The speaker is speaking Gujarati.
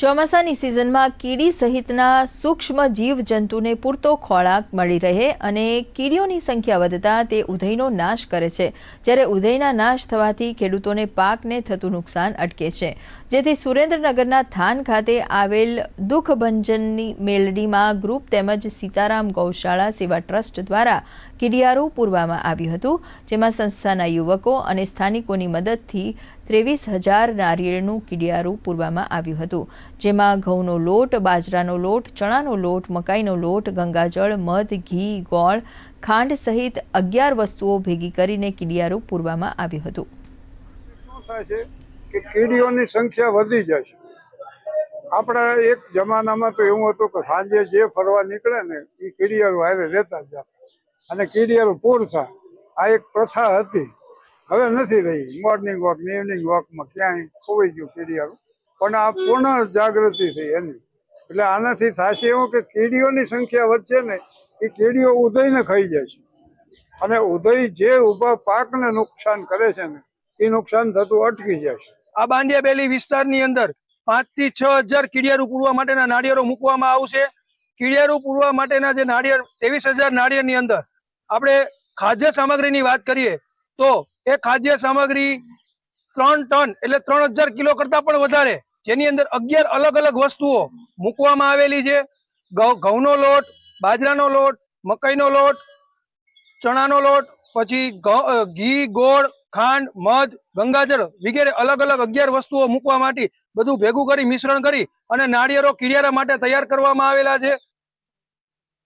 ચોમાસાની સિઝનમાં કીડી સહિતના સૂક્ષ્મ જીવજંતુને પૂરતો ખોરાક મળી રહે અને કીડીઓની સંખ્યા વધતા તે ઉધઈનો નાશ કરે છે. જ્યારે ઉધઈના નાશ થવાથી ખેડૂતોને પાકને થતું નુકસાન અટકે છે. જેથી સુરેન્દ્રનગરના થાન ખાતે આવેલ દુઃખભંજનની મેલડીમાં ગ્રુપ તેમજ સીતારામ ગૌશાળા સેવા ટ્રસ્ટ દ્વારા કીડિયારું પૂરવામાં આવ્યું હતું, જેમાં સંસ્થાના યુવકો અને સ્થાનિકોની મદદથી ત્રેવીસ હજાર નારિયેળનું કીડિયારું પૂરવામાં આવ્યું હતું, જેમાં ઘઉંનો લોટ, બાજરાનો લોટ, ચણાનો લોટ, મકાઈનો લોટ, ગંગાજળ, મધ, ઘી, ગોળ, ખાંડ સહિત અગિયાર વસ્તુઓ ભેગી કરીને કીડિયારું પૂરવામાં આવ્યું હતું. કે કીડીઓની સંખ્યા વધી જશે આપણા એક જમાનામાં તો એવું હતું કે સાંજે જે ફરવા નીકળે ને એ કીડિયારું હારે રહેતા જ અને કીડિયારું પૂર થાય. આ એક પ્રથા હતી. હવે નથી રહી. મોર્નિંગ વોક ને ઇવનિંગ વોકમાં ક્યાંય ખોવાઈ ગયું કીડિયારું પણ આ પૂર્ણ જાગૃતિ થઈ એની. એટલે આનાથી થશે એવું કે કીડીઓની સંખ્યા વધશે ને, એ કીડીઓ ઉદયને ખાઈ જાય છે. અને ઉદય જે ઊભા પાકને નુકસાન કરે છે ને, એ નુકસાન થતું અટકી જશે આ બાંડિયા બેલી વિસ્તારની અંદર પાંચથી છ હજાર કીડિયારું પૂરવા માટેના નાળિયેરો મૂકવામાં આવશે. કીડિયારું પૂરવા માટેના જે નાળિયેર, ત્રેવીસ હજાર નાળિયેરની અંદર આપણે ખાદ્ય સામગ્રીની વાત કરીએ તો એ ખાદ્ય સામગ્રી ત્રણ ટન એટલે ત્રણ હજાર કિલો કરતા પણ વધારે. જેની અંદર અગિયાર અલગ અલગ વસ્તુઓ મૂકવામાં આવેલી છે. ઘઉં- ઘઉંનો લોટ, બાજરાનો લોટ, મકાઈનો લોટ, ચણાનો લોટ, પછી ઘી, ગોળ, ખાંડ, મધ, ગંગાજળ વગેરે અલગ અલગ અગિયાર વસ્તુઓ મૂકવા માટે બધું ભેગું કરી મિશ્રણ કરી અને નાળિયેરો કિડિયારા માટે તૈયાર કરવામાં આવેલા છે.